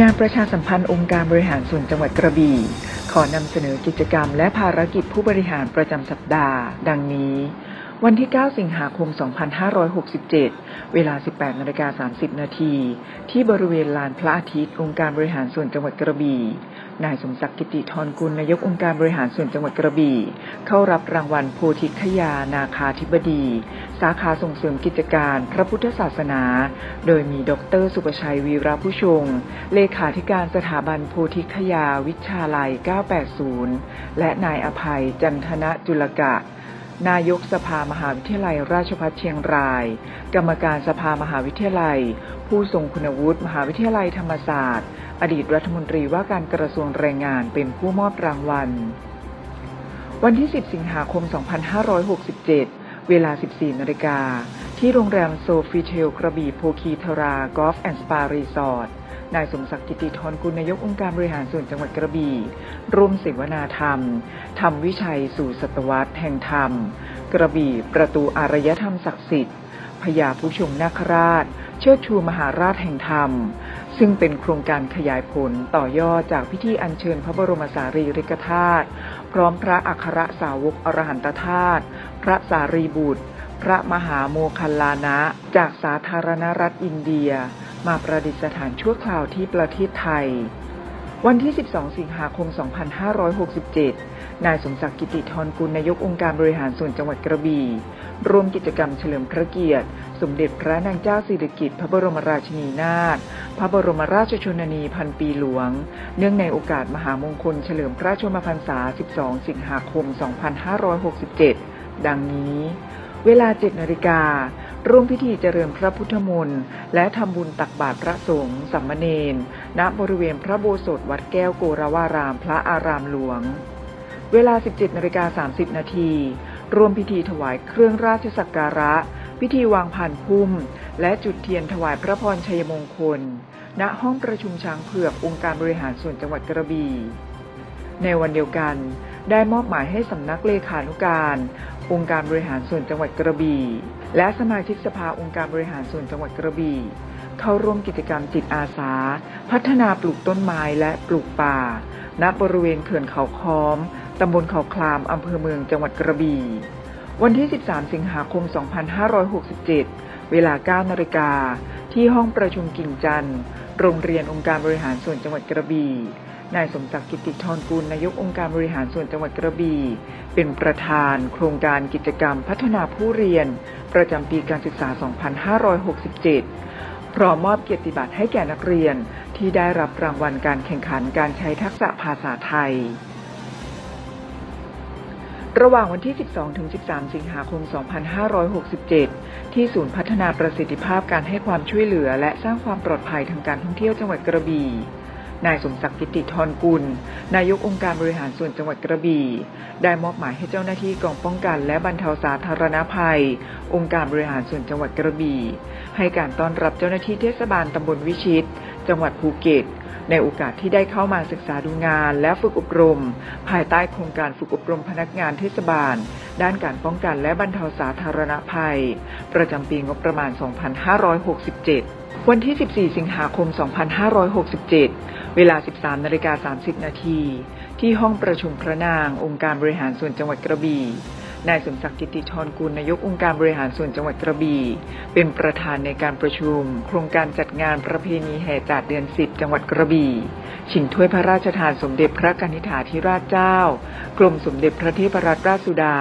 งานประชาสัมพันธ์องค์การบริหารส่วนจังหวัดกระบี่ ขอนำเสนอกิจกรรมและภารกิจผู้บริหารประจำสัปดาห์ ดังนี้ วันที่ 9 สิงหาคม 2567 เวลา 18นาฬิกา30 นาที ที่บริเวณลานพระอาทิตย์องค์การบริหารส่วนจังหวัดกระบี่ นายสมศักดิ์กิติธรกุลนายกองค์การบริหารส่วนจังหวัดกระบี่ เข้ารับรางวัลโพธิคยานาคาธิบดี สาขาส่งเสริมกิจการพระพุทธศาสนา โดยมีดรสุประชัยวีระผู้ชง เลขาธิการสถาบันโพธิคยาวิชาลัย 980 และนายอภัยจันทนะจุลกะนายกสภามหาวิทยาลัยราชภัฏเชียงราย กรรมการสภามหาวิทยาลัย ผู้ทรงคุณวุฒิมหาวิทยาลัยธรรมศาสตร์ อดีตรัฐมนตรีว่าการกระทรวงแรงงานเป็นผู้มอบรางวัล วันที่ 10 สิงหาคม 2567 เวลา 14 นาฬิกา ที่โรงแรมโซฟิเทลกระบี่โพคีทรากอล์ฟแอนด์สปารีสอร์ทนายสมศักดิ์กิติธรกุลนายกองค์การบริหารส่วนจังหวัดกระบี่ร่วมเสวนาธรรมทำวิชัยสู่ศตวรรษแห่งธรรม กระบี่ประตูอารยธรรมศักดิ์สิทธิ์พญาผู้ชงนาคราช เชิดชูมหาราชแห่งธรรม ซึ่งเป็นโครงการขยายผลต่อยอดจากพิธีอัญเชิญพระบรมสารีริกธาตุพร้อมพระอัครสาวกอรหันตธาตุพระสารีบุตร พระมหาโมคัลลานะ จากสาธารณรัฐอินเดีย มาประดิษฐานชั่วคราวที่ประเทศไทย วันที่ 12 สิงหาคม 2567 นายสมศักดิ์กิติธรกุลนายกองค์การบริหารส่วนจังหวัดกระบี่ร่วมกิจกรรมเฉลิมพระเกียรติ สมเด็จพระนางเจ้าสิริกิติ์พระบรมราชินีนาถพระบรมราชชนนีพันปีหลวง เนื่องในโอกาสมหามงคลเฉลิมพระชนมพรรษา 12 สิงหาคม 2567 ดังนี้ เวลา 7 นาฬิการ่วมพิธีเจริญพระพุทธมนต์และทำบุญตักบาตรพระสงฆ์สัมมเนนณบริเวณพระโบสถวัดแก้วโกรวารามพระอารามหลวง เวลา 17นาฬิกา30 นาทีร่วมพิธีถวายเครื่องราชสักการะ พิธีวางผ่านพุ่ม และจุดเทียนถวายพระพรชัยมงคล ณห้องประชุมช้างเผือกองค์การบริหารส่วนจังหวัดกระบี่ในวันเดียวกันได้มอบหมายให้สำนักเลขานุการ องค์การบริหารส่วนจังหวัดกระบี่ และสมาชิกสภาองค์การบริหารส่วนจังหวัดกระบี่ เข้าร่วมกิจกรรมจิตอาสา พัฒนาปลูกต้นไม้และปลูกป่า ณบริเวณเขื่อนเขาค้อม ตำบลเขาคลามอำเภอเมืองจังหวัดกระบี่ วันที่ 13 สิงหาคม 2567 เวลา 9 นาฬิกา ที่ห้องประชุมกิ่งจันทร์ โรงเรียนองค์การบริหารส่วนจังหวัดกระบี่ นายสมศักดิ์กิติธรกุลนายกองค์การบริหารส่วนจังหวัดกระบี่ เป็นประธาน โครงการกิจกรรมพัฒนาผู้เรียน ประจำปีการศึกษา 2567พร้อมมอบเกียรติบัตรให้แก่นักเรียนที่ได้รับรางวัลการแข่งขันการใช้ทักษะภาษาไทย ระหว่างวันที่ 12-13 สิงหาคม 2567 ที่ศูนย์พัฒนาประสิทธิภาพการให้ความช่วยเหลือ และสร้างความปลอดภัยทางการท่องเที่ยวจังหวัดกระบี่ นายสมศักดิ์กิติธรกุล นายกองค์การบริหารส่วนจังหวัดกระบี่ ได้มอบหมายให้เจ้าหน้าที่กองป้องกัน และบรรเทาสาธารณภัย องค์การบริหารส่วนจังหวัดกระบี่ ให้การต้อนรับเจ้าหน้าที่เทศบาลตำบลวิชิต จังหวัดภูเก็ต ในโอกาสที่ได้เข้ามาศึกษาดูงานและฝึกอบรม ภายใต้โครงการฝึกอบรมพนักงานเทศบาล ด้านการป้องกันและบรรเทาสาธารณภัย ประจำปีงบประมาณ 2567วันที่ 14 สิงหาคม 2567 เวลา 13 นาฬิกา 30 นาที ที่ห้องประชุมพระนาง องค์การบริหารส่วนจังหวัดกระบี่ นายสมศักดิ์กิติธรกุลนายกองค์การบริหารส่วนจังหวัดกระบี่ เป็นประธานในการประชุม โครงการจัดงานประเพณีแห่จาดเดือนสิบจังหวัดกระบี่ ชิงถ้วยพระราชทานสมเด็จพระกนิษฐาธิราชเจ้า กรมสมเด็จพระเทพรัตนราชสุดา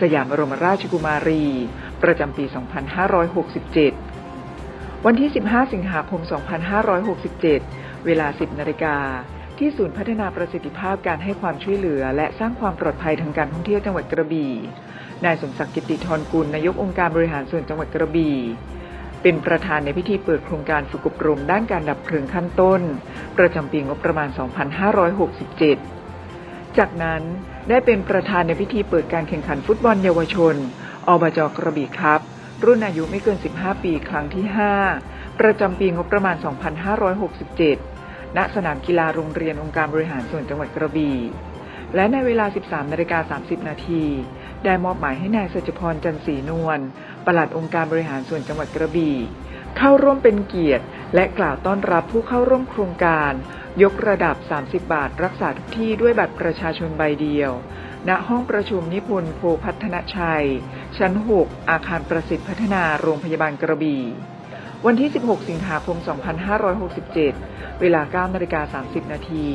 สยามบรมราชกุมารี ประจำปี 2567 วันที่ 15 สิงหาคม 2567 เวลา 10นาฬิกา ที่ศูนย์พัฒนาประสิทธิภาพการให้ความช่วยเหลือ และสร้างความปลอดภัยทางการท่องเที่ยวจังหวัดกระบี่ นายสมศักดิ์กิติธรกุลนายกองค์การบริหารส่วนจังหวัดกระบี่เป็นประธานในพิธีเปิดโครงการฝึกอบรมด้านการดับเพลิงขั้นต้น ประจำปีงบประมาณ 2567 จากนั้นได้เป็นประธานในพิธีเปิดการแข่งขันฟุตบอลเยาวชน อบจกระบี่ครับ รุ่นอายุไม่เกิน 15 ปีครั้งที่ 5 ประจำปีงบประมาณ 2567 ณสนามกีฬาโรงเรียนองค์การบริหารส่วนจังหวัดกระบี่ และในเวลา 13นาฬิกา30 นาที ได้มอบหมายให้นายสัจพรจันทร์ศรีนวลปลัดองค์การบริหารส่วนจังหวัดกระบี่ เข้าร่วมเป็นเกียรติ และกล่าวต้อนรับผู้เข้าร่วมโครงการ ยกระดับ 30 บาทรักษาทุกที่ด้วยบัตรประชาชนใบเดียว ณห้องประชุมนิพนธ์โพพัฒนชัย ชั้น 6 อาคารประสิทธิพัฒนาโรงพยาบาลกระบี่ วันที่ 16 สิงหาคม 2567 เวลา 9 นาฬิกา 30 นาที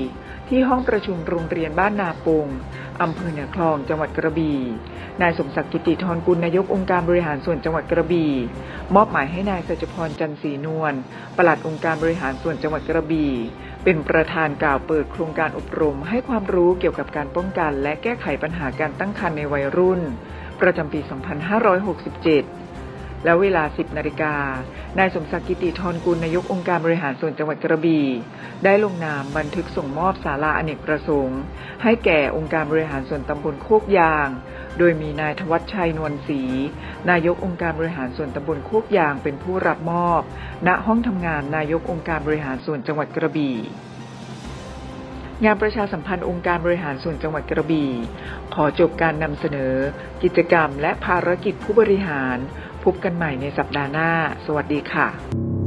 ที่ห้องประชุมโรงเรียนบ้านนาปง อำเภอเหนือคลอง จังหวัดกระบี่ นายสมศักดิ์กิติธรกุลนายกองค์การบริหารส่วนจังหวัดกระบี่ มอบหมายให้นายสัจพรจันทร์ศรีนวล ปลัดองค์การบริหารส่วนจังหวัดกระบี่ เป็นประธานกล่าวเปิดโครงการอบรม ให้ความรู้เกี่ยวกับการป้องกัน และแก้ไขปัญหาการตั้งครรภ์ในวัยรุ่น ประจำปี 2567 และเวลา 10 นาฬิกา นายสมศักดิ์กิติธรกุลนายกองค์การบริหารส่วนจังหวัดกระบี่ได้ลงนามบันทึกส่งมอบศาลาอเนกประสงค์ ให้แก่องค์การบริหารส่วนตำบลโคกยาง โดยมีนายทวัชชัยนวลศรีนายกองค์การบริหารส่วนตำบลโคกยางเป็นผู้รับมอบ ณห้องทำงานนายกองค์การบริหารส่วนจังหวัดกระบี่งานประชาสัมพันธ์องค์การบริหารส่วนจังหวัดกระบี่ขอจบการนำเสนอ กิจกรรมและภารกิจผู้บริหาร พบกันใหม่ในสัปดาห์หน้า สวัสดีค่ะ